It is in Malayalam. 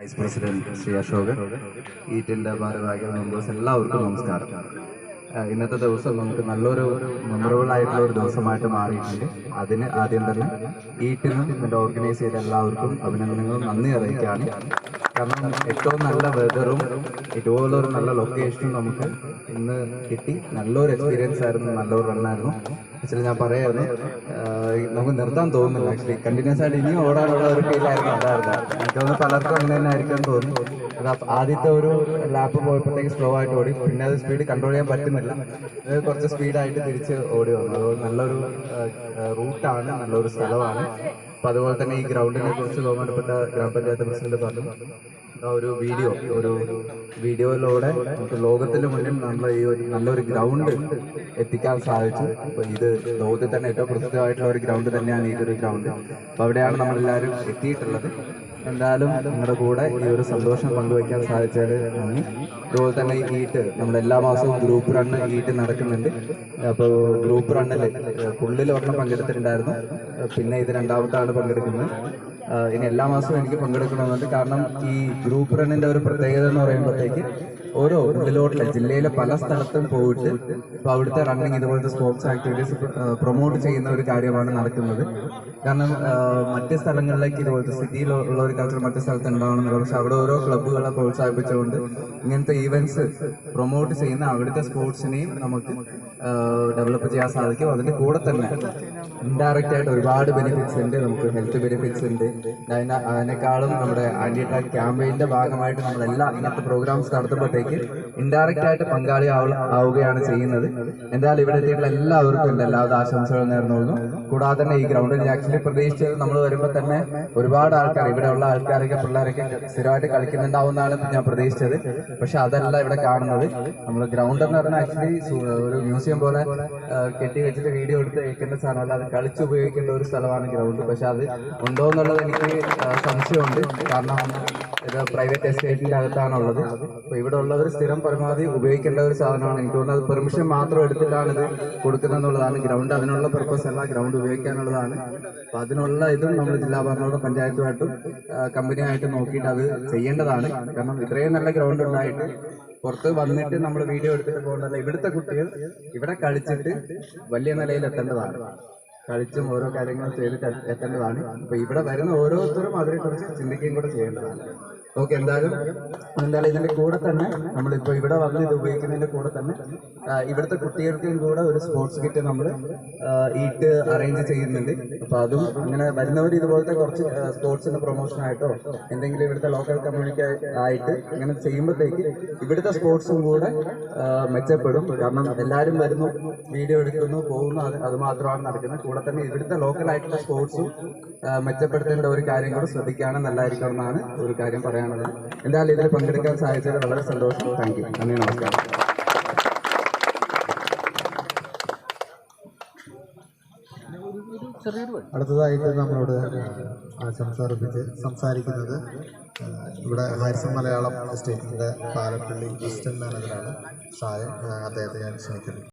വൈസ് പ്രസിഡന്റ് ശ്രീ അശോകൻ ഈറ്റിന്റെ ഭാരവാഹികൾ മെമ്പേഴ്സ് എല്ലാവർക്കും നമസ്കാരം. ഇന്നത്തെ ദിവസം നമുക്ക് നല്ലൊരു മെമ്മറബിൾ ആയിട്ടുള്ള ഒരു ദിവസമായിട്ട് മാറിയിട്ടുണ്ട്. അതിന് ആദ്യം തന്നെ ഈറ്റിനും ഇതിന്റെ ഓർഗനൈസ് ചെയ്ത എല്ലാവർക്കും അഭിനന്ദനങ്ങളും നന്ദി അറിയിക്കുകയാണ്. കാരണം ഏറ്റവും നല്ല വെതറും ഇതുപോലൊരു നല്ല ലൊക്കേഷനും നമുക്ക് ഇന്ന് കിട്ടി. നല്ലൊരു എക്സ്പീരിയൻസ് ആയിരുന്നു. നല്ലൊരു റണ്ണായിരുന്നു ആക്ച്വലി ഞാൻ പറയായിരുന്നു നമുക്ക് നിർത്താൻ തോന്നുന്നില്ല. ആക്ച്വലി കണ്ടിന്യൂസ് ആയിട്ട് ഇനിയും ഓടാനുള്ള ഒരു ഫീലായിരുന്നു ഉണ്ടായിരുന്നു തോന്നുന്നു പലർക്കും അങ്ങനെ തന്നെ ആയിരിക്കാൻ തോന്നുന്നു. ആദ്യത്തെ ഒരു ലാപ്പ് പോയപ്പോഴത്തേക്ക് സ്ലോ ആയിട്ട് ഓടി. പിന്നെ അത് സ്പീഡ് കൺട്രോൾ ചെയ്യാൻ പറ്റുന്നില്ല. അത് കുറച്ച് സ്പീഡായിട്ട് തിരിച്ച് ഓടി വന്നു. അതുകൊണ്ട് നല്ലൊരു റൂട്ടാണ് നല്ലൊരു സ്ഥലമാണ്. അപ്പൊ അതുപോലെ തന്നെ ഈ ഗ്രൗണ്ടിനെ കുറിച്ച് ബഹുമാനപ്പെട്ട ഗ്രാമപഞ്ചായത്ത് പ്രസിഡന്റ് പറഞ്ഞു. ആ ഒരു വീഡിയോ ഒരു വീഡിയോയിലൂടെ നമുക്ക് ലോകത്തിന് മുന്നിൽ നമ്മൾ ഈ ഒരു നല്ലൊരു ഗ്രൗണ്ട് എത്തിക്കാൻ സാധിച്ചു. അപ്പൊ ഇത് ലോകത്തിൽ തന്നെ ഏറ്റവും പ്രസിദ്ധമായിട്ടുള്ള ഒരു ഗ്രൗണ്ട് തന്നെയാണ് ഈ ഒരു ഗ്രൗണ്ട്. അപ്പൊ അവിടെയാണ് നമ്മളെല്ലാവരും എത്തിയിട്ടുള്ളത്. എന്തായാലും നിങ്ങളുടെ കൂടെ ഈ ഒരു സന്തോഷം പങ്കുവയ്ക്കാൻ സാധിച്ചത് നന്ദി. അതുപോലെ തന്നെ ഈട്ട് നമ്മൾ എല്ലാ മാസവും ഗ്രൂപ്പ് റണ്ണ് ഈട്ട് നടക്കുന്നുണ്ട്. അപ്പോൾ ഗ്രൂപ്പ് റണ്ണിൽ പുള്ളിൽ ഒരെണ്ണം പങ്കെടുത്തിട്ടുണ്ടായിരുന്നു. പിന്നെ ഇത് രണ്ടാമത്താണ് പങ്കെടുക്കുന്നത്. ആഹ് ഇനി എല്ലാ മാസവും എനിക്ക് പങ്കെടുക്കണമെന്നുണ്ട് കാരണം ഈ ഗ്രൂപ്പ് റണ്ണിന്റെ ഒരു പ്രത്യേകത എന്ന് പറയുമ്പോഴത്തേക്ക് ഓരോ ഉള്ളിലോട്ടുള്ള ജില്ലയിലെ പല സ്ഥലത്തും പോയിട്ട് ഇപ്പൊ അവിടുത്തെ റണ്ണിങ് ഇതുപോലത്തെ സ്പോർട്സ് ആക്ടിവിറ്റീസ് പ്രൊമോട്ട് ചെയ്യുന്ന ഒരു കാര്യമാണ് നടക്കുന്നത്. കാരണം മറ്റു സ്ഥലങ്ങളിലേക്ക് ഇതുപോലത്തെ സിറ്റിയിൽ ഉള്ള ഒരു കൾച്ചർ മറ്റു സ്ഥലത്ത് ഉണ്ടാവണമെന്നില്ല പക്ഷെ അവിടെ ഓരോ ക്ലബ്ബുകളെ പ്രോത്സാഹിപ്പിച്ചുകൊണ്ട് ഇങ്ങനത്തെ ഈവെന്റ്സ് പ്രൊമോട്ട് ചെയ്യുന്ന അവിടുത്തെ സ്പോർട്സിനെയും നമുക്ക് ഡെവലപ്പ് ചെയ്യാൻ സാധിക്കും. അതിന്റെ കൂടെ തന്നെ ഇൻഡയറക്റ്റ് ആയിട്ട് ഒരുപാട് ബെനിഫിറ്റ്സ് ഉണ്ട്. നമുക്ക് ഹെൽത്ത് ബെനിഫിറ്റ്സ് ഉണ്ട്. അതിന അതിനേക്കാളും നമ്മുടെ ആന്റി അറ്റാക്ക് ക്യാമ്പയിന്റെ ഭാഗമായിട്ട് നമ്മൾ എല്ലാ ഇങ്ങനത്തെ പ്രോഗ്രാംസ് നടത്തുമ്പോഴത്തേക്ക് ഇൻഡയറക്റ്റ് ആയിട്ട് പങ്കാളി ആവുകയാണ് ചെയ്യുന്നത്. എന്തായാലും ഇവിടെ എത്തിയിട്ടുള്ള എല്ലാവർക്കും എന്റെ എല്ലാവിധ ആശംസകൾ നേർന്നുകൊള്ളുന്നു കൂടാതെ തന്നെ ഈ ഗ്രൗണ്ടിൽ ആക്ച്വലി പ്രതീക്ഷിച്ചത് നമ്മൾ വരുമ്പോൾ തന്നെ ഒരുപാട് ആൾക്കാർ ഇവിടെ ഉള്ള ആൾക്കാരൊക്കെ പിള്ളേരൊക്കെ സ്ഥിരമായിട്ട് കളിക്കുന്നുണ്ടാവുന്നതാണ് ഞാൻ പ്രതീക്ഷിച്ചത്. പക്ഷെ അതല്ല ഇവിടെ കാണുന്നത്. നമ്മൾ ഗ്രൗണ്ട് എന്ന് പറഞ്ഞാൽ ആക്ച്വലി ഒരു മ്യൂസിയം പോലെ കെട്ടി വെച്ചിട്ട് വീഡിയോ എടുത്ത് വെക്കേണ്ട സ്ഥലമല്ല അത് കളിച്ച് ഉപയോഗിക്കേണ്ട ഒരു സ്ഥലമാണ് ഗ്രൗണ്ട് പക്ഷെ അത് ഉണ്ടോ എന്നുള്ളത് എനിക്ക് സംശയമുണ്ട്. കാരണം ഇത് പ്രൈവറ്റ് എസ്റ്റേറ്റിന്റെ അകത്താണുള്ളത് അപ്പൊ ഇവിടെ ഉള്ളവർ സ്ഥിരം പരമാവധി ഉപയോഗിക്കേണ്ട ഒരു സാധനമാണ്. എനിക്ക് തോന്നുന്നത് പെർമിഷൻ മാത്രം എടുത്തിട്ടാണ് ഇത് കൊടുക്കുന്നതെന്നുള്ളതാണ്. ഗ്രൗണ്ട് അതിനുള്ള പർപ്പസ് അല്ല. ഗ്രൗണ്ട് ഉപയോഗിക്കാനുള്ളതാണ്. അപ്പൊ അതിനുള്ള ഇതും നമ്മൾ ജില്ലാ ഭരണകൂട പഞ്ചായത്തുമായിട്ടും കമ്പനിയായിട്ട് നോക്കിയിട്ട് അത് ചെയ്യേണ്ടതാണ്. കാരണം ഇത്രയും നല്ല ഗ്രൗണ്ട് ഉണ്ടായിട്ട് പുറത്ത് വന്നിട്ട് നമ്മൾ വീഡിയോ എടുത്തിട്ട് പോകേണ്ടതല്ല. ഇവിടുത്തെ കുട്ടികൾ ഇവിടെ കളിച്ചിട്ട് വലിയ നിലയിൽ എത്തേണ്ടതാണ് കളിച്ചും ഓരോ കാര്യങ്ങളും ചെയ്തിട്ട് എത്ത- എത്തേണ്ടതാണ്. അപ്പൊ ഇവിടെ വരുന്ന ഓരോരുത്തരും അതിനെ കുറിച്ച് ചിന്തിക്കുകയും കൂടെ ചെയ്യേണ്ടതാണ്. ഓക്കെ എന്തായാലും എന്തായാലും ഇതിന്റെ കൂടെ തന്നെ നമ്മളിപ്പോ ഇവിടെ വന്ന് ഇത് ഉപയോഗിക്കുന്നതിന്റെ കൂടെ തന്നെ ഇവിടുത്തെ കുട്ടികൾക്കും കൂടെ ഒരു സ്പോർട്സ് കിറ്റ് നമ്മൾ ഈട്ട് അറേഞ്ച് ചെയ്യുന്നുണ്ട്. അപ്പൊ അതും ഇങ്ങനെ വരുന്നവർ ഇതുപോലത്തെ കുറച്ച് സ്പോർട്സിന്റെ പ്രൊമോഷൻ ആയിട്ടോ എന്തെങ്കിലും ഇവിടുത്തെ ലോക്കൽ കമ്മ്യൂണിറ്റി ആയിട്ട് ഇങ്ങനെ ചെയ്യുമ്പോഴത്തേക്ക് ഇവിടുത്തെ സ്പോർട്സും കൂടെ മെച്ചപ്പെടും. കാരണം എല്ലാവരും വരുന്നു വീഡിയോ എടുക്കുന്നു പോകുന്നു അത് അത് മാത്രമാണ് നടക്കുന്നത്. കൂടെ തന്നെ ഇവിടുത്തെ ലോക്കൽ ആയിട്ടുള്ള സ്പോർട്സും മെച്ചപ്പെടുത്തേണ്ട ഒരു കാര്യം കൂടെ ശ്രദ്ധിക്കുകയാണ് നല്ലതായിരിക്കണം എന്നാണ് ഒരു കാര്യം പറയാനുള്ളത്. എന്തായാലും ഇതിൽ പങ്കെടുക്കാൻ സാധിച്ചത് വളരെ സന്തോഷം. താങ്ക് യു നന്ദി നമസ്കാരം. അടുത്തതായിട്ട് നമ്മളോട് ആശംസ അർപ്പിച്ച് സംസാരിക്കുന്നത് ഇവിടെ ഹാരിസൺ മലയാളം സ്റ്റേറ്റിന്റെ പാലപ്പള്ളി ഈസ്റ്റേൺ മാനേജറാണ് സായം അദ്ദേഹത്തെ ഞാൻ ക്ഷണിക്കുന്നു.